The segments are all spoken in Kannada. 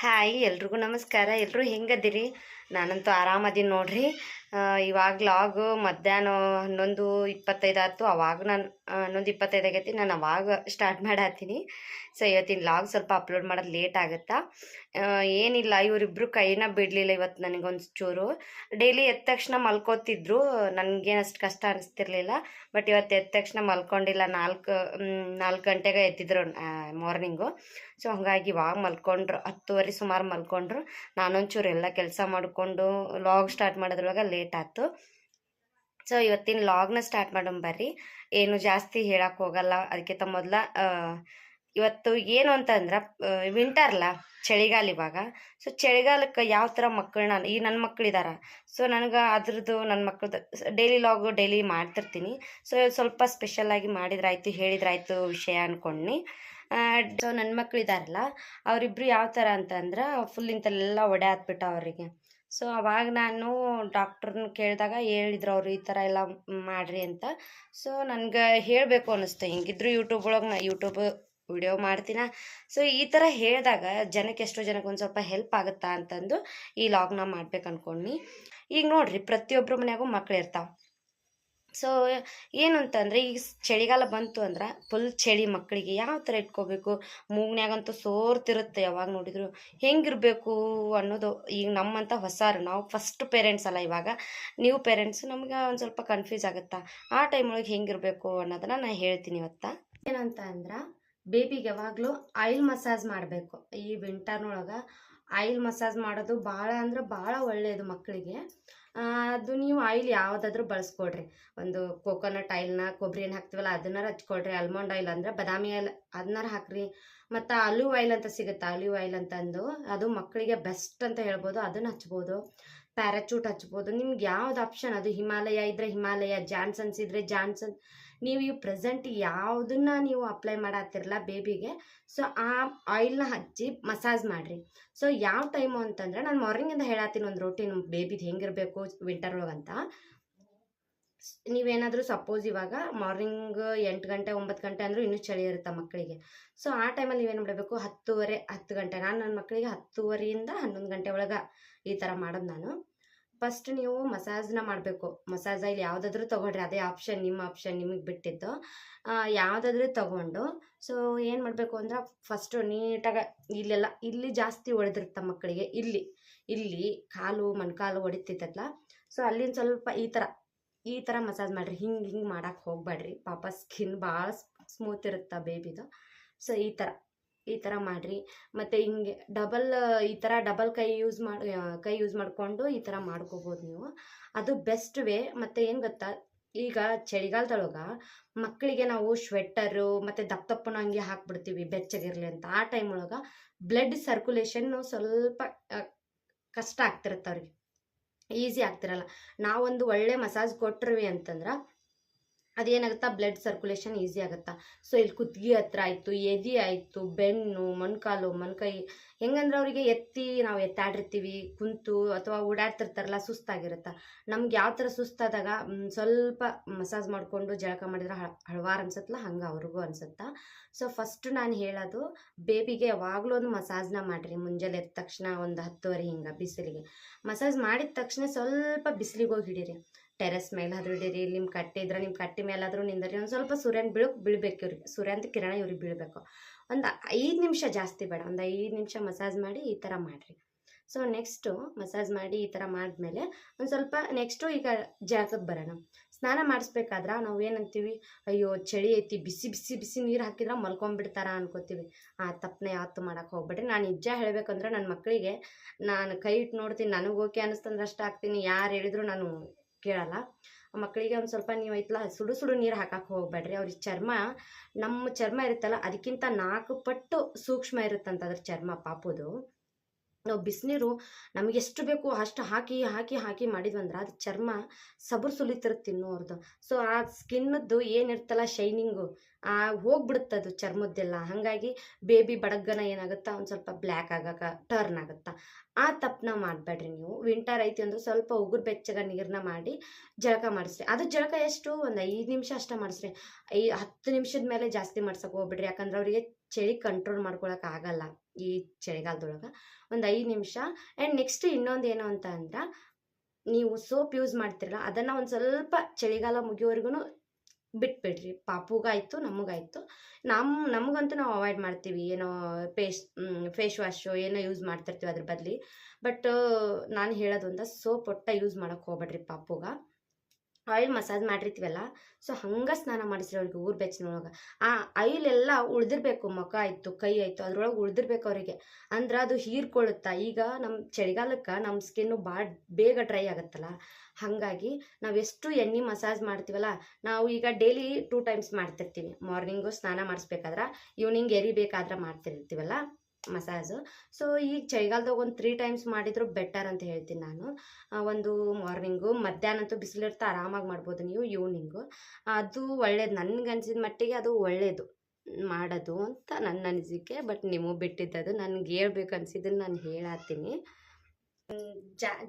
ಹಾಯ್ ಎಲ್ರಿಗೂ ನಮಸ್ಕಾರ. ಎಲ್ಲರೂ ಹೆಂಗದಿರಿ? ನಾನಂತೂ ಆರಾಮದೀನಿ ನೋಡ್ರಿ. ಇವಾಗ ಲಾಗ್ ಮಧ್ಯಾಹ್ನ ಹನ್ನೊಂದು ಇಪ್ಪತ್ತೈದು ಆಯ್ತು, ಅವಾಗ ನಾನು ಹನ್ನೊಂದು ಇಪ್ಪತ್ತೈದು ಆಗೈತಿ, ನಾನು ಅವಾಗ ಸ್ಟಾರ್ಟ್ ಮಾಡತ್ತೀನಿ ಸೊ ಇವತ್ತಿನ ಲಾಗ್ ಸ್ವಲ್ಪ ಅಪ್ಲೋಡ್ ಮಾಡೋದು ಲೇಟ್ ಆಗುತ್ತಾ? ಏನಿಲ್ಲ, ಇವರಿಬ್ರು ಕೈನ ಬಿಡಲಿಲ್ಲ ಇವತ್ತು ನನಗೊಂದು ಚೂರು. ಡೈಲಿ ಎದ್ದ ತಕ್ಷಣ ಮಲ್ಕೋತಿದ್ರು, ನನಗೇನು ಅಷ್ಟು ಕಷ್ಟ ಅನಿಸ್ತಿರ್ಲಿಲ್ಲ. ಬಟ್ ಇವತ್ತು ಎದ್ದ ತಕ್ಷಣ ಮಲ್ಕೊಂಡಿಲ್ಲ, ನಾಲ್ಕು ನಾಲ್ಕು ಗಂಟೆಗೆ ಎದ್ದಿದ್ರು ಮಾರ್ನಿಂಗು ಸೊ ಹಾಗಾಗಿ ಇವಾಗ ಮಲ್ಕೊಂಡ್ರು, ಹತ್ತುವರೆ ಸುಮಾರು ಮಲ್ಕೊಂಡ್ರು. ನಾನೊಂಚೂರು ಎಲ್ಲ ಕೆಲಸ ಮಾಡಿಕೊಂಡು ಲಾಗ್ ಸ್ಟಾರ್ಟ್ ಮಾಡೋದ್ರೊಳಗೆ ಲೇಟ್ ಆಯ್ತು. ಸೊ ಇವತ್ತಿನ ಲಾಗ್ನ ಸ್ಟಾರ್ಟ್ ಮಾಡೋಣ ಬರ್ರಿ. ಏನು ಜಾಸ್ತಿ ಹೇಳಕ್ಕೆ ಹೋಗಲ್ಲ. ಅದಕ್ಕಿಂತ ಮೊದಲ ಇವತ್ತು ಏನು ಅಂತಂದ್ರೆ ವಿಂಟರ್ಲ ಚಳಿಗಾಲ ಇವಾಗ. ಸೊ ಚಳಿಗಾಲಕ್ಕೆ ಯಾವ ಥರ ಮಕ್ಕಳನ್ನ ಈ ನನ್ನ ಮಕ್ಕಳಿದಾರ ಸೊ ನನಗೆ ಅದ್ರದ್ದು ನನ್ನ ಮಕ್ಕಳದ್ದು ಡೈಲಿ ಲಾಗು ಡೈಲಿ ಮಾಡ್ತಿರ್ತೀನಿ. ಸೊ ಸ್ವಲ್ಪ ಸ್ಪೆಷಲಾಗಿ ಮಾಡಿದ್ರಾಯ್ತು, ಹೇಳಿದ್ರಾಯ್ತು ವಿಷಯ ಅನ್ಕೊಂಡ್ನಿ. ಸೊ ನನ್ನ ಮಕ್ಕಳಿದಾರಲ್ಲ ಅವರಿಬ್ಬರು ಯಾವ ಥರ ಅಂತಂದ್ರೆ ಫುಲ್ ಇಂಥಲ್ಲೆಲ್ಲ ಒಡೆ ಹಾಕ್ಬಿಟ್ಟು ಅವರಿಗೆ. ಸೊ, ಅವಾಗ ನಾನು ಡಾಕ್ಟ್ರನ್ನ ಕೇಳಿದಾಗ ಹೇಳಿದ್ರು ಅವರು ಈ ಥರ ಎಲ್ಲ ಮಾಡಿರಿ ಅಂತ. ಸೊ, ನನಗೆ ಹೇಳಬೇಕು ಅನ್ನಿಸ್ತು. ಹಿಂಗಿದ್ರು ಯೂಟ್ಯೂಬ್ ಒಳಗೆ ನಾ ಯೂಟ್ಯೂಬ್ ವಿಡಿಯೋ ಮಾಡ್ತೀನ? ಸೊ, ಈ ಥರ ಹೇಳಿದಾಗ ಜನಕ್ಕೆ ಎಷ್ಟೋ ಜನಕ್ಕೆ ಒಂದು ಸ್ವಲ್ಪ ಹೆಲ್ಪ್ ಆಗುತ್ತಾ ಅಂತಂದು ಈ ಲಾಗ್ನ ಮಾಡ್ಬೇಕು ಅನ್ಕೊಂಡ್ನಿ. ಈಗ ನೋಡಿರಿ ಪ್ರತಿಯೊಬ್ಬರ ಮನೆಯಾಗೂ ಮಕ್ಳು ಇರ್ತಾವೆ. ಸೊ ಏನು ಅಂತಂದರೆ ಈಗ ಚಳಿಗಾಲ ಬಂತು ಅಂದ್ರೆ ಫುಲ್ ಚಳಿ ಮಕ್ಕಳಿಗೆ ಯಾವ ಥರ ಇಟ್ಕೋಬೇಕು? ಮೂಗ್ನ್ಯಾಗಂತೂ ಸೋರ್ತಿರುತ್ತೆ ಯಾವಾಗ ನೋಡಿದ್ರು. ಹೆಂಗಿರಬೇಕು ಅನ್ನೋದು ಈಗ ನಮ್ಮಂಥ ಹೊಸಾರು, ನಾವು ಫಸ್ಟ್ ಪೇರೆಂಟ್ಸ್ ಅಲ್ಲ ಇವಾಗ. ನೀವು ಪೇರೆಂಟ್ಸ್ ನಮ್ಗೆ ಒಂದು ಸ್ವಲ್ಪ ಕನ್ಫ್ಯೂಸ್ ಆಗುತ್ತಾ? ಆ ಟೈಮ್ ಒಳಗೆ ಹೆಂಗಿರಬೇಕು ಅನ್ನೋದನ್ನ ನಾನು ಹೇಳ್ತೀನಿ ಇವತ್ತ. ಏನಂತ ಅಂದ್ರೆ ಬೇಬಿಗೆ ಯಾವಾಗಲೂ ಆಯಿಲ್ ಮಸಾಜ್ ಮಾಡಬೇಕು. ಈ ವಿಂಟರ್ನೊಳಗೆ ಆಯಿಲ್ ಮಸಾಜ್ ಮಾಡೋದು ಭಾಳ ಅಂದ್ರೆ ಭಾಳ ಒಳ್ಳೆಯದು ಮಕ್ಕಳಿಗೆ ಅದು ನೀವು ಆಯಿಲ್ ಯಾವುದಾದ್ರೂ ಬಳಸ್ಕೊಡ್ರಿ. ಒಂದು ಕೋಕೋನಟ್ ಆಯಿಲ್ನ ಕೊಬ್ಬರಿ ಏನು ಹಾಕ್ತೀವಲ್ಲ, ಅದನ್ನಾರ ಹಚ್ಕೊಳ್ರಿ ಆಲ್ಮಂಡ್ ಆಯಿಲ್ ಅಂದ್ರೆ ಬಾದಾಮಿ ಆಯಿಲ್ ಅದನ್ನಾರ ಹಾಕ್ರಿ. ಮತ್ತು ಆಲಿವ್ ಆಯಿಲ್ ಅಂತ ಸಿಗುತ್ತೆ. ಆಲಿವ್ ಆಯಿಲ್ ಅಂತಂದು ಅದು ಮಕ್ಕಳಿಗೆ ಬೆಸ್ಟ್ ಅಂತ ಹೇಳ್ಬೋದು. ಅದನ್ನು ಹಚ್ಬೋದು. ಪ್ಯಾರಚೂಟ್ ಹಚ್ಬೋದು. ನಿಮ್ಗೆ ಯಾವ್ದು ಆಪ್ಷನ್ ಅದು ಹಿಮಾಲಯ ಇದ್ರೆ ಹಿಮಾಲಯ, ಜಾನ್ಸನ್ಸ್ ಇದ್ರೆ ಜಾನ್ಸನ್ ನೀವು ಈ ಪ್ರೆಸೆಂಟ್ ಯಾವುದನ್ನ ನೀವು ಅಪ್ಲೈ ಮಾಡತ್ತಿರಲ್ಲ ಬೇಬಿಗೆ, ಸೊ ಆ ಆಯಿಲ್ನ ಹಚ್ಚಿ ಮಸಾಜ್ ಮಾಡಿರಿ. ಸೊ ಯಾವ ಟೈಮು ಅಂತಂದ್ರೆ ನಾನು ಮಾರ್ನಿಂಗಿಂದ ಹೇಳತ್ತೀನಿ ಒಂದು ರೂಟೀನ್ ಬೇಬಿದು ಹೆಂಗಿರಬೇಕು ವಿಂಟರ್ ಒಳಗಂತ ನೀವೇನಾದರೂ ಸಪೋಸ್ ಇವಾಗ ಮಾರ್ನಿಂಗ್ ಎಂಟು ಗಂಟೆ, ಒಂಬತ್ತು ಗಂಟೆ ಅಂದರೂ ಇನ್ನೂ ಚಳಿ ಇರುತ್ತೆ ಮಕ್ಕಳಿಗೆ ಸೊ ಆ ಟೈಮಲ್ಲಿ ನೀವೇನು ಮಾಡಬೇಕು? ಹತ್ತುವರೆ, ಹತ್ತು ಗಂಟೆ. ನಾನು ನನ್ನ ಮಕ್ಕಳಿಗೆ ಹತ್ತುವರೆಯಿಂದ ಹನ್ನೊಂದು ಗಂಟೆ ಒಳಗೆ ಈ ಥರ ಮಾಡೋದು ನಾನು. ಫಸ್ಟ್ ನೀವು ಮಸಾಜ್ನ ಮಾಡಬೇಕು. ಮಸಾಜ್ ಇಲ್ಲಿ ಯಾವುದಾದ್ರೂ ತೊಗೊಳ್ರಿ, ಅದೇ ಆಪ್ಷನ್ ನಿಮ್ಮ ಆಪ್ಷನ್ ನಿಮಗೆ ಬಿಟ್ಟಿದ್ದು. ಯಾವುದಾದ್ರೂ ತೊಗೊಂಡು. ಸೊ ಏನು ಮಾಡಬೇಕು ಅಂದ್ರೆ ಫಸ್ಟು ನೀಟಾಗಿ ಇಲ್ಲೆಲ್ಲ, ಇಲ್ಲಿ ಜಾಸ್ತಿ ಹೊಡೆದಿರುತ್ತೆ ಮಕ್ಕಳಿಗೆ. ಇಲ್ಲಿ ಇಲ್ಲಿ ಕಾಲು ಮಣ್ಕಾಲು ಹೊಡಿತಿತ್ತಲ್ಲ ಸೊ ಅಲ್ಲಿನ ಸ್ವಲ್ಪ ಈ ಥರ ಈ ಥರ ಮಸಾಜ್ ಮಾಡಿರಿ. ಹಿಂಗೆ ಹಿಂಗೆ ಮಾಡೋಕ್ಕೆ ಹೋಗಬೇಡ್ರಿ ಪಾಪ ಸ್ಕಿನ್ ಭಾಳ ಸ್ಮೂತ್ ಇರುತ್ತೆ ಬೇಬಿದು ಸೊ ಈ ಥರ ಈ ಥರ ಮಾಡಿರಿ. ಮತ್ತು ಹಿಂಗೆ ಡಬಲ್ ಈ ಥರ ಡಬಲ್ ಕೈ ಯೂಸ್ ಮಾಡಿ ಕೈ ಯೂಸ್ ಮಾಡಿಕೊಂಡು ಈ ಥರ ಮಾಡ್ಕೋಬೋದು ನೀವು. ಅದು ಬೆಸ್ಟ್ ವೇ. ಮತ್ತು ಏನು ಗೊತ್ತಾ? ಈಗ ಚಳಿಗಾಲದೊಳಗೆ ಮಕ್ಕಳಿಗೆ ನಾವು ಸ್ವೆಟ್ಟರು ಮತ್ತು ದಪ್ಪ ದಪ್ಪನ ಹಂಗೆ ಹಾಕ್ಬಿಡ್ತೀವಿ ಬೆಚ್ಚಗಿರಲಿ ಅಂತ. ಆ ಟೈಮ್ ಒಳಗೆ ಬ್ಲಡ್ ಸರ್ಕ್ಯುಲೇಷನ್ನು ಸ್ವಲ್ಪ ಕಷ್ಟ ಆಗ್ತಿರುತ್ತೆ ಅವ್ರಿಗೆ. ಈಸಿ ಆಗ್ತಿರಲ್ಲ. ನಾವೊಂದು ಒಳ್ಳೆ ಮಸಾಜ್ ಕೊಟ್ರಿ ಅಂತಂದ್ರೆ ಅದೇನಾಗುತ್ತಾ? ಬ್ಲಡ್ ಸರ್ಕ್ಯುಲೇಷನ್ ಈಸಿ ಆಗುತ್ತಾ? ಸೊ ಇಲ್ಲಿ ಕುತ್ತಿಗೆ ಹತ್ರ ಆಯಿತು, ಎದೆ ಆಯಿತು, ಬೆನ್ನು, ಮೊಣಕಾಲು, ಮೊಣಕೈ, ಹೆಂಗಂದ್ರೆ ಅವರಿಗೆ ಎತ್ತಿ ನಾವು ಎತ್ತಾಡಿರ್ತೀವಿ, ಕುಂತು ಅಥವಾ ಓಡಾಡ್ತಿರ್ತಾರಲ್ಲ, ಸುಸ್ತಾಗಿರುತ್ತಾ? ನಮ್ಗೆ ಯಾವ ಥರ ಸುಸ್ತಾದಾಗ ಸ್ವಲ್ಪ ಮಸಾಜ್ ಮಾಡಿಕೊಂಡು ಜಳಕ ಮಾಡಿದ್ರೆ ಹಳವಾರು ಅನ್ಸುತ್ತಲ್ಲ, ಹಂಗೆ ಅವ್ರಿಗೂ ಅನ್ಸುತ್ತಾ? ಸೊ ಫಸ್ಟ್ ನಾನು ಹೇಳೋದು ಬೇಬಿಗೆ ಯಾವಾಗಲೂ ಒಂದು ಮಸಾಜ್ನ ಮಾಡಿರಿ, ಮುಂಜಾನೆ ಎದ್ದ ತಕ್ಷಣ ಒಂದು ಹತ್ತುವರೆ ಹಿಂಗೆ, ಬಿಸಿಲಿಗೆ. ಮಸಾಜ್ ಮಾಡಿದ ತಕ್ಷಣ ಸ್ವಲ್ಪ ಬಿಸಿಲಿಗೆ ಹೋಗಿ ಹಿಡೀರಿ. ಟೆರೆಸ್ ಮೇಲೆ ಆದ್ರೂ ಇಡೀರಿ ನಿಮ್ಮ ಕಟ್ಟೆ ಇದ್ರೆ ನಿಮ್ಮ ಕಟ್ಟೆ ಮೇಲಾದರೂ ನಿಂದರಿ, ಒಂದು ಸ್ವಲ್ಪ ಸೂರ್ಯನ ಬೀಳಕ್ಕೆ ಬೀಳ್ಬೇಕು ಇವ್ರಿಗೆ, ಸೂರ್ಯಂತ ಕಿರಣ ಇವ್ರಿಗೆ ಬೀಳಬೇಕು. ಒಂದು ಐದು ನಿಮಿಷ ಜಾಸ್ತಿ ಬೇಡ, ಒಂದು ಐದು ನಿಮಿಷ ಮಸಾಜ್ ಮಾಡಿ ಈ ಥರ ಮಾಡಿರಿ. ಸೊ ನೆಕ್ಸ್ಟು ಮಸಾಜ್ ಮಾಡಿ ಈ ಥರ ಮಾಡಿದ್ಮೇಲೆ ಒಂದು ಸ್ವಲ್ಪ ನೆಕ್ಸ್ಟು ಈಗ ಜಾಗಕ್ಕೆ ಬರೋಣ. ಸ್ನಾನ ಮಾಡಿಸ್ಬೇಕಾದ್ರೆ ನಾವು ಏನಂತೀವಿ ಅಯ್ಯೋ ಚಳಿ ಐತಿ, ಬಿಸಿ ಬಿಸಿ ಬಿಸಿ ನೀರು ಹಾಕಿದ್ರೆ ಮಲ್ಕೊಂಡ್ಬಿಡ್ತಾರ ಅನ್ಕೋತೀವಿ. ಆ ತಪ್ಪನೆ ಯಾವತ್ತು ಮಾಡೋಕೆ ಹೋಗ್ಬೇಡ್ರಿ. ನಾನು ನಿಜ ಹೇಳಬೇಕಂದ್ರೆ ನನ್ನ ಮಕ್ಕಳಿಗೆ ನಾನು ಕೈ ಇಟ್ಟು ನೋಡ್ತೀನಿ, ನನಗೆ ಓಕೆ ಅನ್ನಿಸ್ತಂದ್ರೆ ಅಷ್ಟು ಹಾಕ್ತೀನಿ, ಯಾರು ಹೇಳಿದ್ರು ನಾನು ಕೇಳಲ್ಲ. ಮಕ್ಕಳಿಗೆ ಒಂದು ಸ್ವಲ್ಪ ನೀವು ಐತ್ಲ, ಸುಡು ಸುಡು ನೀರು ಹಾಕಕ್ಕೆ ಹೋಗ್ಬೇಡ್ರಿ. ಅವ್ರಿಗೆ ಚರ್ಮ ನಮ್ಮ ಚರ್ಮ ಇರುತ್ತಲ್ಲ, ಅದಕ್ಕಿಂತ ನಾಲ್ಕು ಪಟ್ಟು ಸೂಕ್ಷ್ಮ ಇರುತ್ತಂತ ಅದ್ರ ಚರ್ಮ ಪಾಪುದು. ನಾವು ಬಿಸಿನೀರು ನಮಗೆ ಎಷ್ಟು ಬೇಕು ಅಷ್ಟು ಹಾಕಿ ಹಾಕಿ ಹಾಕಿ ಮಾಡಿದ್ವಂದ್ರೆ ಅದು ಚರ್ಮ ಸಬರ್ ಸುಲಿತಿರುತ್ತೆ ತಿನ್ನೋರ್ದು. ಸೊ ಆ ಸ್ಕಿನ್ನದ್ದು ಏನಿರ್ತಲ್ಲ ಶೈನಿಂಗು, ಆ ಹೋಗ್ಬಿಡುತ್ತೆ ಅದು ಚರ್ಮದ್ದೆಲ್ಲ. ಹಾಗಾಗಿ ಬೇಬಿ ಬಡಗ್ಗನ ಏನಾಗುತ್ತಾ, ಒಂದು ಸ್ವಲ್ಪ ಬ್ಲ್ಯಾಕ್ ಆಗಕ್ಕೆ ಟರ್ನ್ ಆಗುತ್ತಾ. ಆ ತಪ್ಪನ್ನ ಮಾಡಬೇಡ್ರಿ ನೀವು. ವಿಂಟರ್ ಐತಿ ಅಂದ್ರೆ ಸ್ವಲ್ಪ ಉಗುರು ಬೆಚ್ಚಗ ನೀರನ್ನ ಮಾಡಿ ಜಳಕ ಮಾಡಿಸ್ರಿ. ಅದು ಜಳಕ ಎಷ್ಟು? ಒಂದು ಐದು ನಿಮಿಷ ಅಷ್ಟೇ ಮಾಡಿಸ್ರಿ. ಐ ಹತ್ತು ನಿಮಿಷದ ಮೇಲೆ ಜಾಸ್ತಿ ಮಾಡ್ಸಕ್ಕೆ ಹೋಗ್ಬಿಡ್ರಿ. ಯಾಕಂದ್ರೆ ಅವರಿಗೆ ಚಳಿ ಕಂಟ್ರೋಲ್ ಮಾಡ್ಕೊಳಕ್ಕೆ ಆಗಲ್ಲ ಈ ಚಳಿಗಾಲದೊಳಗೆ. ಒಂದು ಐದು ನಿಮಿಷ. ಆ್ಯಂಡ್ ನೆಕ್ಸ್ಟ್ ಇನ್ನೊಂದು ಏನು ಅಂತ ಅಂದ್ರೆ, ನೀವು ಸೋಪ್ ಯೂಸ್ ಮಾಡ್ತಿರಲ್ಲ, ಅದನ್ನು ಒಂದು ಸ್ವಲ್ಪ ಚಳಿಗಾಲ ಮುಗಿಯೋವರೆಗೂ ಬಿಟ್ಬಿಡ್ರಿ. ಪಾಪುಗಾಯ್ತು ನಮಗಾಯಿತು ನಮ್ಮ ನಮಗಂತೂ ನಾವು ಅವಾಯ್ಡ್ ಮಾಡ್ತೀವಿ. ಏನೋ ಪೇಸ್ ಫೇಸ್ ವಾಶು ಏನೋ ಯೂಸ್ ಮಾಡ್ತಿರ್ತೀವಿ ಅದ್ರ ಬದಲಿ. ಬಟ್ ನಾನು ಹೇಳೋದು ಅಂದ್ರೆ ಸೋಪ್ ಒಟ್ಟ ಯೂಸ್ ಮಾಡೋಕೆ ಹೋಗ್ಬೇಡ್ರಿ ಪಾಪುಗ. ಆಯಿಲ್ ಮಸಾಜ್ ಮಾಡಿರ್ತೀವಲ್ಲ ಸೊ ಹಂಗೆ ಸ್ನಾನ ಮಾಡಿಸ್ರಿ ಅವ್ರಿಗೆ ಊರು ಬೆಚ್ಚಿನೊಳಗೆ ಆ ಆಯಿಲ್ ಎಲ್ಲ ಉಳಿದಿರ್ಬೇಕು, ಮುಖ ಆಯಿತು, ಕೈ ಆಯಿತು, ಅದ್ರೊಳಗೆ ಉಳಿದಿರ್ಬೇಕು ಅವರಿಗೆ. ಅಂದ್ರೆ ಅದು ಹೀರ್ಕೊಳ್ಳುತ್ತಾ ಈಗ ನಮ್ಮ ಚಳಿಗಾಲಕ್ಕೆ ನಮ್ಮ ಸ್ಕಿನ್ನು ಭಾಳ ಬೇಗ ಡ್ರೈ ಆಗುತ್ತಲ್ಲ, ಹಾಗಾಗಿ ನಾವು ಎಷ್ಟು ಎಣ್ಣೆ ಮಸಾಜ್ ಮಾಡ್ತೀವಲ್ಲ, ನಾವು ಈಗ ಡೈಲಿ ಟೂ ಟೈಮ್ಸ್ ಮಾಡ್ತಿರ್ತೀವಿ. ಮಾರ್ನಿಂಗು ಸ್ನಾನ ಮಾಡಿಸ್ಬೇಕಾದ್ರೆ ಈವ್ನಿಂಗ್ ಎರಿಬೇಕಾದ್ರೆ ಮಾಡ್ತಿರ್ತೀವಲ್ಲ. ಮಸಾಜು. ಸೊ ಈಗ ಚಳಿಗಾಲದಾಗ ಒಂದು ತ್ರೀ ಟೈಮ್ಸ್ ಮಾಡಿದ್ರು ಬೆಟರ್ ಅಂತ ಹೇಳ್ತೀನಿ ನಾನು. ಒಂದು ಮಾರ್ನಿಂಗು ಮಧ್ಯಾಹ್ನ ಅಂತೂ ಬಿಸಿಲಿರ್ತಾ ಆರಾಮಾಗಿ ಮಾಡ್ಬೋದು ನೀವು ಈವ್ನಿಂಗು ಅದು ಒಳ್ಳೇದು, ನನಗೆ ಅನ್ಸಿದ ಮಟ್ಟಿಗೆ ಅದು ಒಳ್ಳೆಯದು ಮಾಡೋದು ಅಂತ ನನ್ನ ಅನಿಸಿಕೆ ಬಟ್ ನಿಮಗೆ ಬಿಟ್ಟಿದ್ದದು, ನನಗೆ ಹೇಳ್ಬೇಕು ಅನಿಸಿದ್ದನ್ನು ನಾನು ಹೇಳತ್ತೀನಿ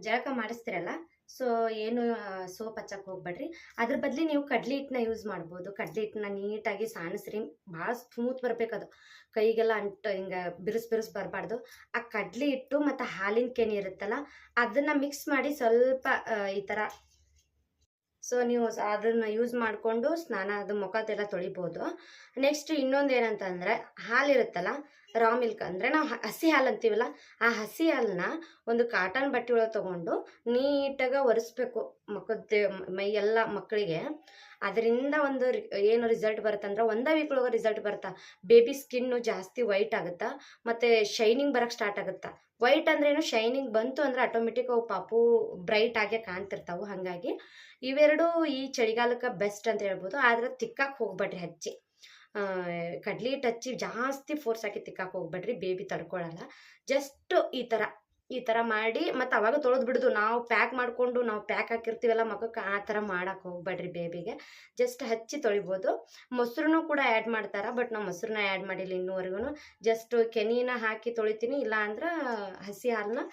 ಜಳಕ ಮಾಡಿಸ್ತೀರಲ್ಲ? ಸೊ ಏನು ಸೋಪ್ ಹಚ್ಚಕ್ಕೆ ಹೋಗ್ಬೇಡ್ರಿ. ಅದ್ರ ಬದಲಿ ನೀವು ಕಡ್ಲಿ ಹಿಟ್ಟನ್ನ ಯೂಸ್ ಮಾಡ್ಬೋದು. ಕಡ್ಲಿ ಹಿಟ್ಟನ್ನ ನೀಟಾಗಿ ಸಾಣಿಸ್ರಿ ಭಾಳ ಸ್ಮೂತ್ ಬರಬೇಕದು ಕೈಗೆಲ್ಲ ಅಂಟು, ಹಿಂಗೆ ಬಿರುಸ್ ಬಿರುಸ್ ಬರಬಾರ್ದು. ಆ ಕಡ್ಲಿ ಹಿಟ್ಟು ಮತ್ತು ಹಾಲಿನ ಕೆನೆ ಇರುತ್ತಲ್ಲ, ಅದನ್ನು ಮಿಕ್ಸ್ ಮಾಡಿ ಸ್ವಲ್ಪ ಈ ಥರ ಸೊ ನೀವು ಅದನ್ನು ಯೂಸ್ ಮಾಡಿಕೊಂಡು ಸ್ನಾನ ಅದು ಮುಖದೆಲ್ಲ ತೊಳಿಬೋದು. ನೆಕ್ಸ್ಟ್ ಇನ್ನೊಂದು ಏನಂತಂದರೆ ಹಾಲಿರುತ್ತಲ್ಲ ರಾ ಮಿಲ್ಕ್ ಅಂದರೆ ನಾವು ಹಸಿ ಹಾಲು ಅಂತೀವಲ್ಲ, ಆ ಹಸಿ ಹಾಲನ್ನ ಒಂದು ಕಾಟನ್ ಬಟ್ಟೆ ಒಳಗೆ ತೊಗೊಂಡು ನೀಟಾಗಿ ಒರೆಸ್ಬೇಕು ಮುಖದ ಮೈ ಎಲ್ಲ ಮಕ್ಕಳಿಗೆ. ಅದರಿಂದ ಒಂದು ಏನು ರಿಸಲ್ಟ್ ಬರುತ್ತಂದ್ರೆ ಒಂದೇ ಒಳಗೆ ರಿಸಲ್ಟ್ ಬರುತ್ತಾ. ಬೇಬಿ ಸ್ಕಿನ್ನು ಜಾಸ್ತಿ ವೈಟ್ ಆಗುತ್ತಾ? ಮತ್ತು ಶೈನಿಂಗ್ ಬರೋಕ್ಕೆ ಸ್ಟಾರ್ಟ್ ಆಗುತ್ತಾ? ವೈಟ್ ಅಂದ್ರೇನು ಶೈನಿಂಗ್ ಬಂತು ಅಂದ್ರೆ ಆಟೋಮೆಟಿಕ್ ಅವು ಪಾಪು ಬ್ರೈಟ್ ಆಗೇ ಕಾಣ್ತಿರ್ತಾವೆ. ಹಾಗಾಗಿ ಇವೆರಡು ಈ ಚಳಿಗಾಲಕ್ಕೆ ಬೆಸ್ಟ್ ಅಂತ ಹೇಳ್ಬೋದು. ಆದ್ರೆ ತಿಕ್ಕಕ್ಕೆ ಹೋಗ್ಬೇಡ್ರಿ ಹಚ್ಚಿ ಕಡ್ಲಿ ಟಚ್ಚಿ ಜಾಸ್ತಿ ಫೋರ್ಸ್ ಹಾಕಿ ತಿಕ್ಕಕ್ಕೆ ಹೋಗ್ಬೇಡ್ರಿ. ಬೇಬಿ ತಡ್ಕೊಳಲ್ಲ. ಜಸ್ಟ್ ಈ ಥರ ಈ ಥರ ಮಾಡಿ, ಮತ್ತು ಅವಾಗ ತೊಳೆದು ಬಿಡುದು. ನಾವು ಪ್ಯಾಕ್ ಮಾಡಿಕೊಂಡು, ನಾವು ಪ್ಯಾಕ್ ಹಾಕಿರ್ತೀವಲ್ಲ ಮಗಕ್ಕೆ, ಆ ಥರ ಮಾಡೋಕೆ ಹೋಗ್ಬೇಡ್ರಿ ಬೇಬಿಗೆ ಜಸ್ಟ್ ಹಚ್ಚಿ ತೊಳಿಬೋದು. ಮೊಸರನ್ನು ಕೂಡ ಆ್ಯಡ್ ಮಾಡ್ತಾರೆ ಬಟ್ ನಾವು ಮೊಸರನ್ನ ಆ್ಯಡ್ ಮಾಡಿಲ್ಲ ಇನ್ನೂವರೆಗೂ ಜಸ್ಟ್ ಕೆನಿನ ಹಾಕಿ ತೊಳಿತೀನಿ ಇಲ್ಲ ಅಂದ್ರೆ ಹಸಿ ಹಾಲನ್ನ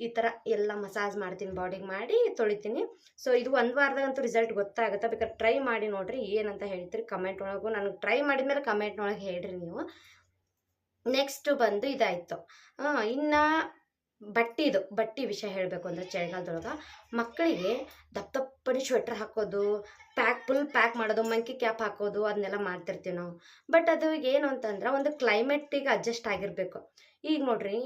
ಈ ಥರ ಎಲ್ಲ ಮಸಾಜ್ ಮಾಡ್ತೀನಿ ಬಾಡಿಗೆ ಮಾಡಿ ತೊಳಿತೀನಿ. ಸೊ ಇದು ಒಂದು ವಾರದಾಗಂತೂ ರಿಸಲ್ಟ್ ಗೊತ್ತಾಗುತ್ತೆ. ಬೇಕಾದ್ರೆ ಟ್ರೈ ಮಾಡಿ ನೋಡ್ರಿ ಏನಂತ ಹೇಳ್ತೀರಿ ಕಮೆಂಟ್ ಒಳಗೂ. ನನಗೆ ಟ್ರೈ ಮಾಡಿದ್ಮೇಲೆ ಕಮೆಂಟ್ನೊಳಗೆ ಹೇಳ್ರಿ ನೀವು. ನೆಕ್ಸ್ಟ್ ಬಂದು ಇದಾಯಿತು. ಇನ್ನು ಬಟ್ಟಿದು ಬಟ್ಟಿ ವಿಷಯ ಹೇಳಬೇಕು ಅಂದರೆ ಚಳಿಗಾಲದೊಳಗೆ, ಮಕ್ಕಳಿಗೆ ದಪ್ಪ ದಪ್ಪನೆ ಸ್ವೆಟ್ರ್ ಹಾಕೋದು ಪ್ಯಾಕ್ ಫುಲ್ ಪ್ಯಾಕ್ ಮಾಡೋದು ಮಂಕಿ ಕ್ಯಾಪ್ ಹಾಕೋದು, ಅದನ್ನೆಲ್ಲ ಮಾಡ್ತಿರ್ತೀವಿ ನಾವು. ಬಟ್ ಅದು ಏನು ಅಂತಂದ್ರೆ ಒಂದು ಕ್ಲೈಮೇಟಿಗೆ ಅಡ್ಜಸ್ಟ್ ಆಗಿರಬೇಕು. ಈಗ ನೋಡ್ರಿ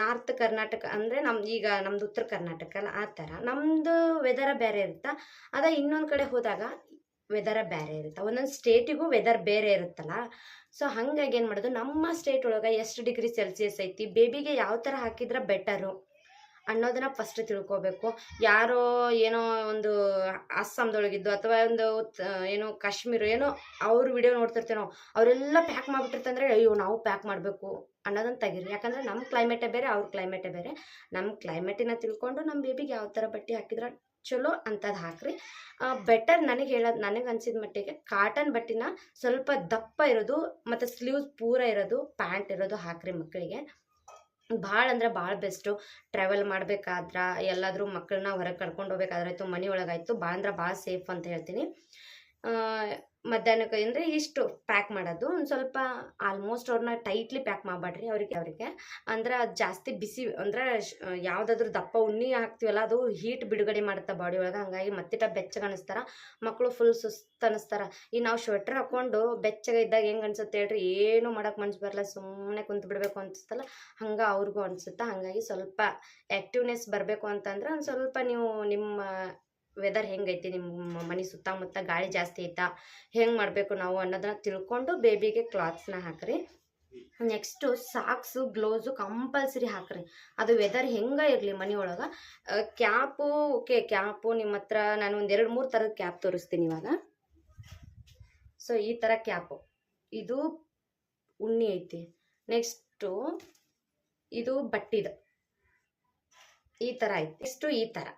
ನಾರ್ತ್ ಕರ್ನಾಟಕ ಅಂದರೆ ನಮ್ಮ ಈಗ ನಮ್ದು ಉತ್ತರ ಕರ್ನಾಟಕ ಅಲ್ಲ, ಆ ಥರ ನಮ್ಮದು ವೆದರ ಬೇರೆ ಇರುತ್ತೆ? ಅದ ಇನ್ನೊಂದು ಕಡೆ ಹೋದಾಗ ವೆದರ ಬೇರೆ ಇರುತ್ತೆ. ಒಂದೊಂದು ಸ್ಟೇಟಿಗೂ ವೆದರ್ ಬೇರೆ ಇರುತ್ತಲ್ಲ. ಸೊ ಹಾಗಾಗಿ ಏನು ಮಾಡೋದು? ನಮ್ಮ ಸ್ಟೇಟ್ ಒಳಗೆ ಎಷ್ಟು ಡಿಗ್ರಿ ಸೆಲ್ಸಿಯಸ್ ಐತಿ? ಬೇಬಿಗೆ ಯಾವ ಥರ ಹಾಕಿದ್ರೆ ಬೆಟರು ಅನ್ನೋದನ್ನ ಫಸ್ಟ್ ತಿಳ್ಕೊಬೇಕು. ಯಾರೋ ಏನೋ ಒಂದು ಅಸ್ಸಾಂದೊಳಗಿದ್ದು ಅಥವಾ ಒಂದು ಏನೋ ಕಾಶ್ಮೀರ, ಏನೋ ಅವ್ರ ವಿಡಿಯೋ ನೋಡ್ತಿರ್ತೇನೋ, ಅವರೆಲ್ಲ ಪ್ಯಾಕ್ ಮಾಡಿಬಿಟ್ಟಿರ್ತಂದ್ರೆ ಅಯ್ಯೋ, ನಾವು ಪ್ಯಾಕ್ ಮಾಡಬೇಕು. ಅನ್ನೋದನ್ನ ತೆಗೀರಿ. ಯಾಕಂದರೆ ನಮ್ಮ ಕ್ಲೈಮೇಟೇ ಬೇರೆ, ಅವ್ರ ಕ್ಲೈಮೇಟೇ ಬೇರೆ. ನಮ್ಮ ಕ್ಲೈಮೇಟಿನ ತಿಳ್ಕೊಂಡು ನಮ್ಮ ಬೇಬಿಗೆ ಯಾವ ಥರ ಬಟ್ಟೆ ಹಾಕಿದ್ರೆ ಚಲೋ ಅಂಥದ್ದು ಹಾಕ್ರಿ. ಬೆಟರ್ ನನಗೆ ಹೇಳೋದು ನನಗೆ ಅನ್ಸಿದ ಮಟ್ಟಿಗೆ ಕಾಟನ್ ಬಟ್ಟೆನ ಸ್ವಲ್ಪ ದಪ್ಪ ಇರೋದು ಮತ್ತು ಸ್ಲೀವ್ಸ್ ಪೂರ ಇರೋದು ಪ್ಯಾಂಟ್ ಇರೋದು ಹಾಕ್ರಿ ಮಕ್ಕಳಿಗೆ ಭಾಳ ಅಂದ್ರೆ ಭಾಳ ಬೆಸ್ಟು ಟ್ರಾವೆಲ್ ಮಾಡಬೇಕಾದ್ರೆ ಎಲ್ಲಾದರೂ ಮಕ್ಕಳನ್ನ ಹೊರಗೆ ಕರ್ಕೊಂಡು ಹೋಗ್ಬೇಕಾದ್ರಾಯ್ತು ಮನೆ ಒಳಗಾಯ್ತು ಭಾಳ ಅಂದ್ರೆ ಭಾಳ ಸೇಫ್ ಅಂತ ಹೇಳ್ತೀನಿ. ಮಧ್ಯಾಹ್ನಕ್ಕೆ ಅಂದರೆ ಇಷ್ಟು ಪ್ಯಾಕ್ ಮಾಡೋದು. ಒಂದು ಸ್ವಲ್ಪ ಆಲ್ಮೋಸ್ಟ್ ಅವ್ರನ್ನ ಟೈಟ್ಲಿ ಪ್ಯಾಕ್ ಮಾಡಬೇಡ್ರಿ ಅವರಿಗೆ ಅವರಿಗೆ. ಅಂದ್ರೆ ಅದು ಜಾಸ್ತಿ ಬಿಸಿ, ಅಂದ್ರೆ ಯಾವುದಾದ್ರೂ ದಪ್ಪ ಉಣ್ಣಿ ಹಾಕ್ತೀವಲ್ಲ, ಅದು ಹೀಟ್ ಬಿಡುಗಡೆ ಮಾಡುತ್ತೆ ಬಾಡಿ ಒಳಗೆ. ಹಂಗಾಗಿ ಮತ್ತಿಟ ಬೆಚ್ಚಗೆ ಅನಿಸ್ತಾರ. ಮಕ್ಕಳು ಫುಲ್ ಸುಸ್ತು ಅನಿಸ್ತಾರ. ಈಗ ನಾವು ಸ್ವೆಟ್ರ್ ಹಾಕ್ಕೊಂಡು ಬೆಚ್ಚಗೆ ಇದ್ದಾಗ ಹೆಂಗೆ ಅನ್ಸುತ್ತೆ ಹೇಳ್ರಿ? ಏನು ಮಾಡೋಕೆ ಮನ್ಸು ಬರಲ್ಲ. ಸುಮ್ಮನೆ ಕುಂತು ಬಿಡಬೇಕು ಅನಿಸ್ತಲ್ಲ ಹಂಗೆ ಅವ್ರಿಗೂ ಅನಿಸುತ್ತೆ? ಹಾಗಾಗಿ ಸ್ವಲ್ಪ ಆ್ಯಕ್ಟಿವ್ನೆಸ್ ಬರಬೇಕು ಅಂತಂದ್ರೆ ಒಂದು ಸ್ವಲ್ಪ ನೀವು ನಿಮ್ಮ ವೆದರ್ ಹೆಂಗೈತಿ ನಿಮ್ಮ ಮನೆ ಸುತ್ತಮುತ್ತ ಗಾಳಿ ಜಾಸ್ತಿ ಐತಾ? ಹೆಂಗೆ ಮಾಡಬೇಕು ನಾವು ಅನ್ನೋದನ್ನ ತಿಳ್ಕೊಂಡು ಬೇಬಿಗೆ ಕ್ಲಾತ್ಸ್ನ ಹಾಕ್ರಿ. ನೆಕ್ಸ್ಟು ಸಾಕ್ಸು ಗ್ಲೌಸು ಕಂಪಲ್ಸರಿ ಹಾಕ್ರಿ. ಅದು ವೆದರ್ ಹೆಂಗೆ ಇರಲಿ ಮನೆಯೊಳಗೆ ಕ್ಯಾಪು ಓಕೆ ಕ್ಯಾಪು ನಿಮ್ಮ ಹತ್ರ ನಾನು ಒಂದು ಎರಡು ಮೂರು ಥರದ ಕ್ಯಾಪ್ ತೋರಿಸ್ತೀನಿ ಇವಾಗ. ಸೊ ಈ ಥರ ಕ್ಯಾಪು ಇದು ಉಣ್ಣಿ ಐತಿ. ನೆಕ್ಸ್ಟು ಇದು ಬಟ್ಟಿದ. ಈ ಥರ ಐತಿ. ನೆಕ್ಸ್ಟು ಈ ಥರ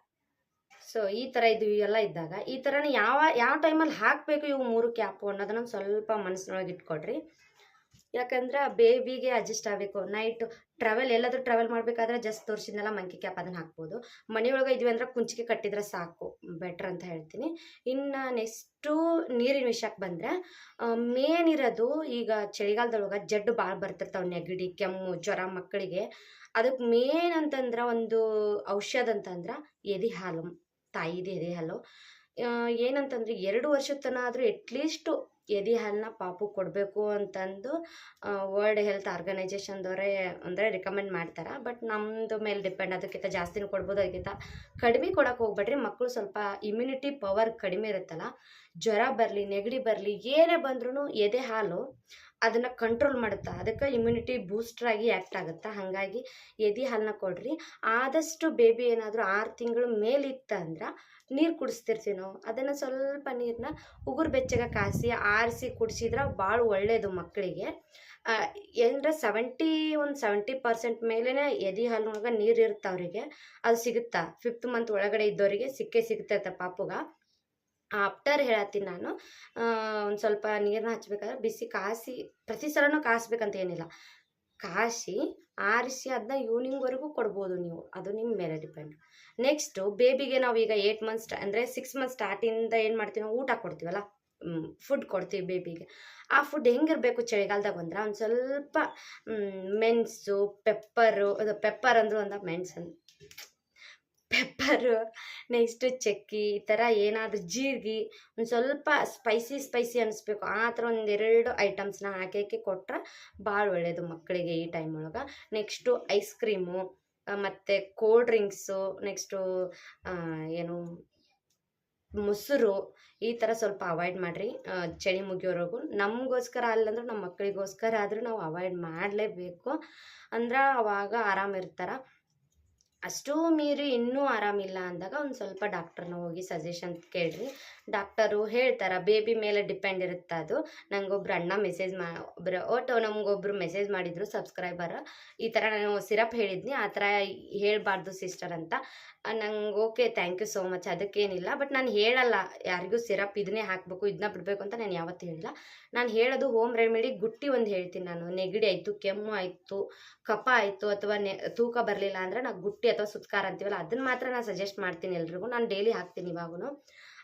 ಸೊ ಈ ಥರ ಇದು ಎಲ್ಲ ಇದ್ದಾಗ, ಈ ಥರನೇ ಯಾವ ಯಾವ ಟೈಮಲ್ಲಿ ಹಾಕಬೇಕು ಇವು ಮೂರು ಕ್ಯಾಪು ಅನ್ನೋದನ್ನ ಸ್ವಲ್ಪ ಮನಸ್ಸಿನೊಳಗೆ ಇಟ್ಕೊಡ್ರಿ ಯಾಕಂದ್ರೆ ಬೇಬಿಗೆ ಅಡ್ಜಸ್ಟ್ ಆಗಬೇಕು. ನೈಟ್ ಟ್ರಾವೆಲ್ ಎಲ್ಲಾದರೂ ಟ್ರಾವೆಲ್ ಮಾಡಬೇಕಾದ್ರೆ ಜಸ್ಟ್ ತೋರಿಸಿದ್ನೆಲ್ಲ ಮಂಕಿ ಕ್ಯಾಪ್ ಅದನ್ನು ಹಾಕ್ಬೋದು. ಮನೆಯೊಳಗೆ ಇದ್ವಿ ಅಂದ್ರೆ ಕುಂಚಿಗೆ ಕಟ್ಟಿದ್ರೆ ಸಾಕು ಬೆಟ್ರ್ ಅಂತ ಹೇಳ್ತೀನಿ. ಇನ್ನು ನೆಕ್ಸ್ಟು ನೀರಿನ ವಿಷಯಕ್ಕೆ ಬಂದರೆ ಮೇನ್ ಇರೋದು ಈಗ ಚಳಿಗಾಲದೊಳಗೆ ಜಡ್ಡು ಭಾಳ ಬರ್ತಿರ್ತಾವೆ, ನೆಗಡಿ, ಕೆಮ್ಮು, ಜ್ವರ ಮಕ್ಕಳಿಗೆ. ಅದಕ್ಕೆ ಮೇನ್ ಅಂತಂದ್ರೆ ಒಂದು ಔಷಧ ಅಂತಂದ್ರೆ ಎದಿ ಹಾಲು ತಾಯಿದು ಎದೆ ಹಾಲು ಏನಂತಂದ್ರೆ ಎರಡು ವರ್ಷದ ತನಕ ಆದರೂ ಎಟ್ಲೀಸ್ಟು ಎದೆ ಹಾಲನ್ನ ಪಾಪು ಕೊಡಬೇಕು ಅಂತಂದು ವರ್ಲ್ಡ್ ಹೆಲ್ತ್ ಆರ್ಗನೈಜೇಷನ್ದವರೇ ಅಂದರೆ ರೆಕಮೆಂಡ್ ಮಾಡ್ತಾರೆ. ಬಟ್ ನಮ್ಮದು ಮೇಲೆ ಡಿಪೆಂಡ್ ಅದಕ್ಕಿಂತ ಜಾಸ್ತಿನೂ ಕೊಡ್ಬೋದು, ಅದಕ್ಕಿಂತ ಕಡಿಮೆ ಕೊಡೋಕೆ ಹೋಗ್ಬೇಡ್ರಿ. ಮಕ್ಕಳು ಸ್ವಲ್ಪ ಇಮ್ಯುನಿಟಿ ಪವರ್ ಕಡಿಮೆ ಇರುತ್ತಲ್ಲ. ಜ್ವರ ಬರಲಿ, ನೆಗಡಿ ಬರಲಿ, ಏನೇ ಬಂದ್ರೂ ಎದೆ ಹಾಲು ಅದನ್ನು ಕಂಟ್ರೋಲ್ ಮಾಡುತ್ತೆ, ಅದಕ್ಕೆ ಇಮ್ಯುನಿಟಿ ಆಗಿ ಆ್ಯಕ್ಟ್ ಆಗುತ್ತೆ? ಹಾಗಾಗಿ ಎದೆ ಹಾಲನ್ನ ಕೊಡ್ರಿ. ಆದಷ್ಟು ಬೇಬಿ ಏನಾದರೂ ಆರು ತಿಂಗಳು ಮೇಲಿತ್ತು ಅಂದ್ರೆ ನೀರು ಕುಡಿಸ್ತಿರ್ತೀವಿ ನಾವು. ಅದನ್ನು ಸ್ವಲ್ಪ ನೀರನ್ನ ಉಗುರು ಬೆಚ್ಚಗೆ ಕಾಸಿ, ಆರಿಸಿ ಕುಡಿಸಿದ್ರೆ ಭಾಳ ಒಳ್ಳೆಯದು ಮಕ್ಕಳಿಗೆ ಏನಂದ್ರೆ ಸೆವೆಂಟಿ ಒಂದು ಸೆವೆಂಟಿ ಪರ್ಸೆಂಟ್ ಮೇಲೇ ಎದೆ ಹಾಲಿನೊಳಗೆ ನೀರು ಇರುತ್ತೆ ಅವರಿಗೆ. ಅದು ಸಿಗುತ್ತಾ? ಫಿಫ್ತ್ ಮಂತ್ ಒಳಗಡೆ ಇದ್ದವರಿಗೆ ಸಿಕ್ಕೇ ಸಿಗ್ತೈತೆ ಪಾಪುಗ. ಆಫ್ಟರ್ ಹೇಳತ್ತೀನಿ ನಾನು. ಒಂದು ಸ್ವಲ್ಪ ನೀರನ್ನ ಹಚ್ಬೇಕಾದ್ರೆ ಬಿಸಿ ಕಾಸಿ, ಪ್ರತಿ ಸಲನೂ ಕಾಸ್ಬೇಕಂತ ಏನಿಲ್ಲ. ಕಾಸಿ, ಆರಿಸಿ ಅದನ್ನ ಈವ್ನಿಂಗ್ವರೆಗೂ ಕೊಡ್ಬೋದು ನೀವು. ಅದು ನಿಮ್ಮ ಮೇಲೆ ಡಿಪೆಂಡ್ ನೆಕ್ಸ್ಟು ಬೇಬಿಗೆ ನಾವು ಈಗ ಏಯ್ಟ್ ಮಂತ್ಸ್ ಅಂದರೆ ಸಿಕ್ಸ್ ಮಂತ್ ಸ್ಟಾರ್ಟಿಂದ ಏನು ಮಾಡ್ತೀವಿ ನಾವು ಊಟ ಕೊಡ್ತೀವಲ್ಲ? ಫುಡ್ ಕೊಡ್ತೀವಿ ಬೇಬಿಗೆ ಆ ಫುಡ್ ಹೆಂಗಿರಬೇಕು ಚಳಿಗಾಲದಾಗ ಬಂದ್ರೆ ಒಂದು ಸ್ವಲ್ಪ ಮೆಣಸು ಪೆಪ್ಪರು ಅದು ಪೆಪ್ಪರ್ ಅಂದರು ಅಂದ ಮೆಣಸು ಪೆಪ್ಪರು, ನೆಕ್ಸ್ಟು ಚಕ್ಕಿ, ಈ ಥರ ಏನಾದರೂ ಜೀರಿಗೆ, ಒಂದು ಸ್ವಲ್ಪ ಸ್ಪೈಸಿ ಸ್ಪೈಸಿ ಅನ್ನಿಸ್ಬೇಕು ಆ ಥರ ಒಂದೆರಡು ಐಟಮ್ಸ್ನ ಹಾಕಿ ಕೊಟ್ಟರೆ ಭಾಳ ಒಳ್ಳೆಯದು ಮಕ್ಕಳಿಗೆ ಈ ಟೈಮ್ ಒಳಗೆ. ನೆಕ್ಸ್ಟು ಐಸ್ ಕ್ರೀಮು ಮತ್ತು ಕೋಲ್ಡ್ ಡ್ರಿಂಕ್ಸು ನೆಕ್ಸ್ಟು ಏನು, ಮೊಸರು, ಈ ಥರ ಸ್ವಲ್ಪ ಅವಾಯ್ಡ್ ಮಾಡಿರಿ. ಚಳಿ ಮುಗಿಯೋವರೆಗೂ. ನಮಗೋಸ್ಕರ ಅಲ್ಲಂದ್ರೆ ನಮ್ಮ ಮಕ್ಕಳಿಗೋಸ್ಕರ ಆದರೂ ನಾವು ಅವಾಯ್ಡ್ ಮಾಡಲೇಬೇಕು. ಅಂದ್ರೆ ಅವಾಗ ಆರಾಮಿರ್ತಾರೆ ಅಷ್ಟೂ ಮೀರಿ ಇನ್ನೂ ಆರಾಮಿಲ್ಲ ಅಂದಾಗ ಒಂದು ಸ್ವಲ್ಪ ಡಾಕ್ಟ್ರನ್ನ ಹೋಗಿ ಸಜೆಷನ್ ಕೇಳ್ರಿ. ಡಾಕ್ಟರು ಹೇಳ್ತಾರೆ ಬೇಬಿ ಮೇಲೆ ಡಿಪೆಂಡ್ ಇರುತ್ತೆ ಅದು. ನನಗೊಬ್ರು ಅಣ್ಣ ಮೆಸೇಜ್ ಮಾ, ಒಬ್ರು, ಒಟ್ಟು ನಮಗೊಬ್ರು ಮೆಸೇಜ್ ಮಾಡಿದರು ಸಬ್ಸ್ಕ್ರೈಬರ್ ಈ ಥರ ನಾನು ಸಿರಪ್ ಹೇಳಿದ್ನಿ, ಆ ಥರ ಹೇಳಬಾರ್ದು ಸಿಸ್ಟರ್ ಅಂತ. ನಂಗೆ okay thank you so much ಅದಕ್ಕೇನಿಲ್ಲ but ನಾನು ಹೇಳಲ್ಲ. ಯಾರಿಗೂ ಸಿರಪ್ ಇದನ್ನೇ ಹಾಕಬೇಕು ಇದನ್ನ ಬಿಡಬೇಕು ಅಂತ ನಾನು ಯಾವತ್ತೂ ಹೇಳಿಲ್ಲ. ನಾನು ಹೇಳೋದು ಹೋಮ್ ರೆಮಿಡಿ ಗುಟ್ಟಿ ಒಂದು ಹೇಳ್ತೀನಿ ನಾನು. ನೆಗಡಿ ಆಯಿತು, ಕೆಮ್ಮು ಆಯಿತು, ಕಫ ಆಯಿತು, ಅಥವಾ ನೆ, ತೂಕ ಬರಲಿಲ್ಲ ಅಂದರೆ ನಾನು ಗುಟ್ಟಿ ಅಥವಾ ಸುತ್ಕಾರ ಅಂತೀವಲ್ಲ, ಅದನ್ನ ಮಾತ್ರ ನಾನು ಸಜೆಸ್ಟ್ ಮಾಡ್ತೀನಿ ಎಲ್ರಿಗೂ. ನಾನು ಡೈಲಿ ಹಾಕ್ತೀನಿ ಇವಾಗೂ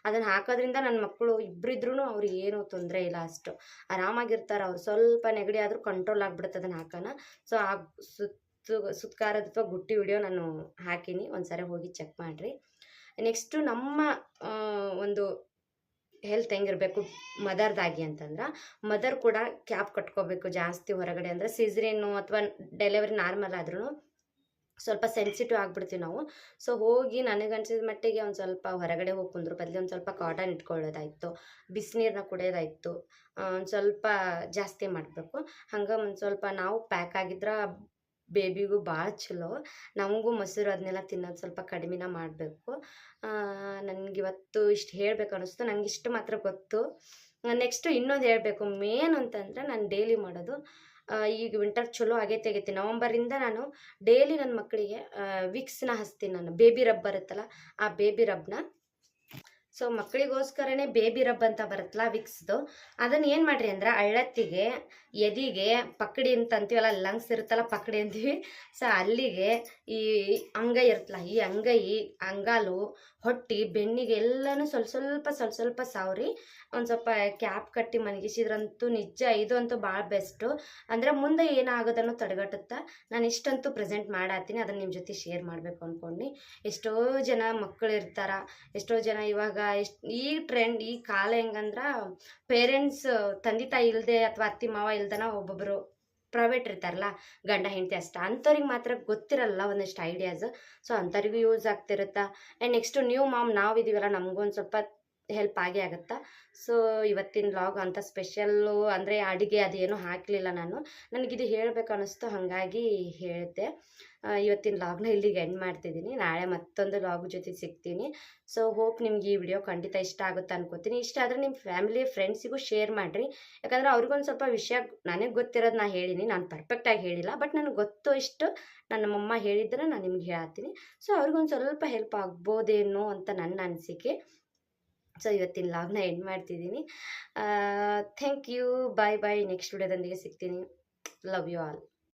ಅದನ್ನು ಹಾಕೋದ್ರಿಂದ ನನ್ನ ಮಕ್ಕಳು ಇಬ್ಬರಿದ್ರೂ ಅವ್ರಿಗೆ ಏನೂ ತೊಂದರೆ ಇಲ್ಲ ಅಷ್ಟು. ಆರಾಮಾಗಿರ್ತಾರೆ ಅವ್ರು. ಸ್ವಲ್ಪ ನೆಗಡಿ ಆದರೂ ಕಂಟ್ರೋಲ್ ಆಗಿಬಿಡುತ್ತೆ ಅದನ್ನು ಹಾಕೋಣ ಸೊ ಆ ಸುತ್ತು, ಸುತ್ಕಾರದ ಅಥವಾ ಗುಟ್ಟಿ ವಿಡಿಯೋ ನಾನು ಹಾಕೀನಿ. ಒಂದ್ಸರಿ ಹೋಗಿ ಚೆಕ್ ಮಾಡಿರಿ. ನೆಕ್ಸ್ಟು ನಮ್ಮ ಒಂದು ಹೆಲ್ತ್ ಹೆಂಗಿರಬೇಕು? ಮದರ್ದಾಗಿ ಅಂತಂದ್ರೆ ಮದರ್ ಕೂಡ ಕ್ಯಾಪ್ ಕಟ್ಕೋಬೇಕು ಜಾಸ್ತಿ ಹೊರಗಡೆ. ಅಂದರೆ ಸಿಜ್ರೇನು ಅಥವಾ ಡೆಲಿವರಿ ನಾರ್ಮಲ್ ಆದ್ರೂ ಸ್ವಲ್ಪ ಸೆನ್ಸಿಟಿವ್ ಆಗಿಬಿಡ್ತೀವಿ ನಾವು. ಸೊ ಹೋಗಿ ನನಗನ್ಸಿದ ಮಟ್ಟಿಗೆ ಒಂದು ಸ್ವಲ್ಪ ಹೊರಗಡೆ ಹೋಗಿ ಕುಂದ್ರ ಬದಲು ಒಂದು ಸ್ವಲ್ಪ ಕಾಟನ್ ಇಟ್ಕೊಳ್ಳೋದಾಯಿತು ಬಿಸಿನೀರನ್ನ ಕುಡಿಯೋದಾಯಿತು ಒಂದು ಸ್ವಲ್ಪ ಜಾಸ್ತಿ ಮಾಡಬೇಕು. ಹಂಗೆ ಒಂದು ಸ್ವಲ್ಪ ನಾವು ಪ್ಯಾಕ್ ಆಗಿದ್ರೆ ಬೇಬಿಗೂ ಭಾಳ ಚಲೋ ನಮಗೂ ಮೊಸರು ಅದನ್ನೆಲ್ಲ ತಿನ್ನೋದು ಸ್ವಲ್ಪ ಕಡಿಮೆನ ಮಾಡಬೇಕು. ನನಗೆ ಇವತ್ತು ಇಷ್ಟು ಹೇಳಬೇಕು ಅನ್ನಿಸ್ತು ನನಗೆ ಇಷ್ಟು ಮಾತ್ರ ಗೊತ್ತು. ನೆಕ್ಸ್ಟು ಇನ್ನೊಂದು ಹೇಳಬೇಕು ಮೇನ್ ಅಂತಂದರೆ ನಾನು ಡೈಲಿ ಮಾಡೋದು ಈಗ ವಿಂಟರ್ ಚಲೋ ಆಗೈತೆ ಆಗೈತೆ. ನವಂಬರಿಂದ ನಾನು ಡೈಲಿ ನನ್ನ ಮಕ್ಕಳಿಗೆ ವಿಕ್ಸ್ನ ಹಚ್ತೀನಿ ನಾನು. ಬೇಬಿ ರಬ್ ಬರುತ್ತಲ್ಲ, ಆ ಬೇಬಿ ರಬ್ನ ಸೊ ಮಕ್ಕಳಿಗೋಸ್ಕರನೇ ಬೇಬಿ ರಬ್ ಅಂತ ಬರುತ್ತಲ್ಲ ವಿಕ್ಸ್ದು ಅದನ್ನು ಏನು ಮಾಡ್ರಿ ಅಂದ್ರೆ ಅಳ್ಳತ್ತಿಗೆ ಎದಿಗೆ, ಪಕ್ಡಿ ಅಂತ ಅಂತೀವಲ್ಲ ಲಂಗ್ಸ್ ಇರುತ್ತಲ್ಲ ಪಕ್ಡಿ ಅಂತೀವಿ. ಸೊ ಅಲ್ಲಿಗೆ ಈ ಅಂಗೈ ಇರ್ತಲ್ಲ ಈ ಅಂಗೈ ಅಂಗಾಲು ಹೊಟ್ಟಿ, ಬೆನ್ನಿಗೆ ಎಲ್ಲನೂ ಸ್ವಲ್ಪ ಸ್ವಲ್ಪ ಸ್ವಲ್ಪ ಸ್ವಲ್ಪ ಸಾವ್ರಿ. ಒಂದು ಸ್ವಲ್ಪ ಕ್ಯಾಪ್ ಕಟ್ಟಿ ಮಲಗಿಸಿದ್ರಂತೂ ನಿಜ, ಇದು ಅಂತೂ ಭಾಳ ಬೆಸ್ಟು. ಅಂದರೆ ಮುಂದೆ ಏನಾಗೋದನ್ನು ತಡೆಗಟ್ಟುತ್ತಾ ನಾನು ಇಷ್ಟಂತೂ ಪ್ರೆಸೆಂಟ್ ಮಾಡಾತೀನಿ, ಅದನ್ನು ನಿಮ್ಮ ಜೊತೆ ಶೇರ್ ಮಾಡಬೇಕು ಅಂದ್ಕೊಂಡು ಎಷ್ಟೋ ಜನ ಮಕ್ಕಳು ಇರ್ತಾರ, ಎಷ್ಟೋ ಜನ ಇವಾಗ ಎಷ್ಟು, ಈ ಟ್ರೆಂಡ್, ಈ ಕಾಲ ಹೆಂಗಂದ್ರೆ ಪೇರೆಂಟ್ಸ್ ತಂದೆ ತಾಯಿ ಇಲ್ಲದೆ ಅಥವಾ ಅತ್ತಿ ಮಾವ ಇಲ್ದನ ಒಬ್ಬೊಬ್ಬರು ಪ್ರೈವೇಟ್ ಇರ್ತಾರಲ್ಲ, ಗಂಡ, ಹೆಂಡತಿ ಅಷ್ಟ. ಅಂಥವ್ರಿಗೆ ಮಾತ್ರ ಗೊತ್ತಿರಲ್ಲ ಒಂದಷ್ಟು ಐಡಿಯಾಸ್ ಸೊ ಅಂಥವ್ರಿಗೂ ಯೂಸ್ ಆಗ್ತಿರುತ್ತಾ? ಆ್ಯಂಡ್ ನೆಕ್ಸ್ಟು ನ್ಯೂ ಮಾಮ್ ನಾವು ಇದೀವಲ್ಲ ಒಂದು ಸ್ವಲ್ಪ ಹೆಲ್ಪ್ ಆಗೇ ಆಗುತ್ತಾ? ಸೊ ಇವತ್ತಿನ ಲಾಗ್ ಅಂತ ಸ್ಪೆಷಲ್ಲು ಅಂದರೆ ಅಡುಗೆ ಅದೇನು ಹಾಕಲಿಲ್ಲ ನಾನು. ನನಗಿದು ಹೇಳಬೇಕು ಅನ್ನಿಸ್ತು, ಹಾಗಾಗಿ ಹೇಳಿದೆ. ಇವತ್ತಿನ ಲಾಗ್ನ ಇಲ್ಲಿಗೆ ಎಂಡ್ ಮಾಡ್ತಿದ್ದೀನಿ. ನಾಳೆ ಮತ್ತೊಂದು ಲಾಗ್ ಜೊತೆ ಸಿಗ್ತೀನಿ. ಸೊ ಹೋಪ್ ನಿಮ್ಗೆ ಈ ವಿಡಿಯೋ ಖಂಡಿತ ಇಷ್ಟ ಆಗುತ್ತೆ ಅನ್ಕೋತೀನಿ. ಇಷ್ಟ ಆದರೆ ನಿಮ್ಮ ಫ್ಯಾಮಿಲಿ ಫ್ರೆಂಡ್ಸಿಗೂ ಶೇರ್ ಮಾಡಿರಿ. ಯಾಕಂದರೆ ಅವ್ರಿಗೊಂದು ಸ್ವಲ್ಪ ವಿಷಯ ನನಗೆ ಗೊತ್ತಿರೋದು ನಾ ಹೇಳಿನಿ. ನಾನು ಪರ್ಫೆಕ್ಟಾಗಿ ಹೇಳಿಲ್ಲ. ಬಟ್ ನನಗೆ ಗೊತ್ತು ಇಷ್ಟು ನನ್ನ ನಮ್ಮಮ್ಮ ಹೇಳಿದ್ರೆ ನಾನು ನಿಮ್ಗೆ ಹೇಳ್ತೀನಿ. ಸೊ ಅವ್ರಿಗೊಂದು ಸ್ವಲ್ಪ ಹೆಲ್ಪ್ ಆಗ್ಬೋದೇನೋ ಅಂತ ನನ್ನ ಅನಿಸಿಕೆ. ಸೊ ಇವತ್ತಿನ ಲಾಗ್ನ ಎಂಡ್ ಮಾಡ್ತಿದ್ದೀನಿ. Thank you bye bye next ವಿಡಿಯೋದೊಂದಿಗೆ ಸಿಗ್ತೀನಿ. Love you all